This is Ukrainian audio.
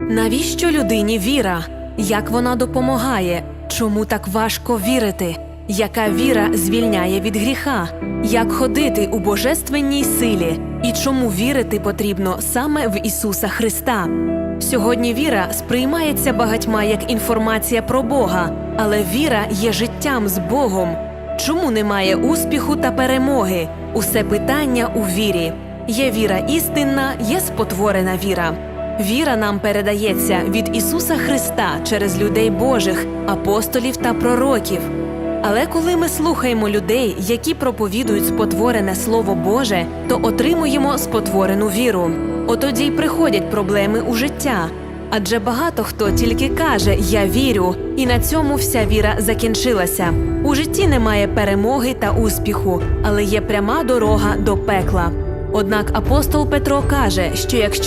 Навіщо людині віра? Як вона допомагає? Чому так важко вірити? Яка віра звільняє від гріха? Як ходити у божественній силі? І чому вірити потрібно саме в Ісуса Христа? Сьогодні віра сприймається багатьма як інформація про Бога, але віра є життям з Богом. Чому немає успіху та перемоги? Усе питання у вірі. Є віра істинна, є спотворена віра. Віра нам передається від Ісуса Христа через людей Божих, апостолів та пророків. Але коли ми слухаємо людей, які проповідують спотворене Слово Боже, то отримуємо спотворену віру. Отоді й приходять проблеми у життя. Адже багато хто тільки каже Я вірю, і на цьому вся віра закінчилася. У житті немає перемоги та успіху, але є пряма дорога до пекла. Однак апостол Петро каже, що якщо